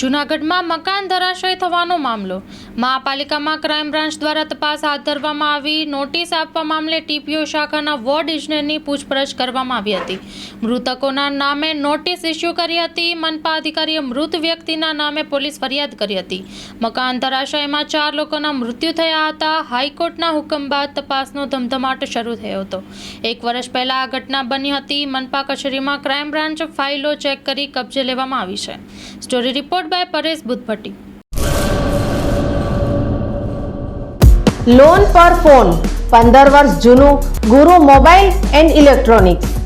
જૂનાગઢમાં મકાન ધરાશય થવાનો મામલો. મહાપાલિકામાં ક્રાઇમ બ્રાન્ચ દ્વારા તપાસ હાથ ધરવામાં આવી. નોટિસ આપવા મામલે ટીપીઓ શાખાના વોર્ડ ઇજનેરની પૂછપરછ કરવામાં આવી હતી. મૃતકોના નામે નોટિસ ઇસ્યુ કરી હતી. મનપા અધિકારીએ મૃત વ્યક્તિના નામે પોલીસ ફરિયાદ કરી હતી. મકાન ધરાશયમાં ચાર લોકોના મૃત્યુ થયા હતા. હાઈકોર્ટના હુકમ બાદ તપાસનો ધમધમાટ શરૂ થયો હતો. એક વર્ષ પહેલા આ ઘટના બની હતી. મનપા કચેરીમાં ક્રાઇમ બ્રાન્ચ ફાઇલો ચેક કરી કબજે લેવામાં આવી છે. Story report by Paresh Buddhabhatti. Loan પર ફોન. પંદર વર્ષ જૂનું ગુરુ મોબાઈલ એન્ડ ઇલેક્ટ્રોનિક્સ.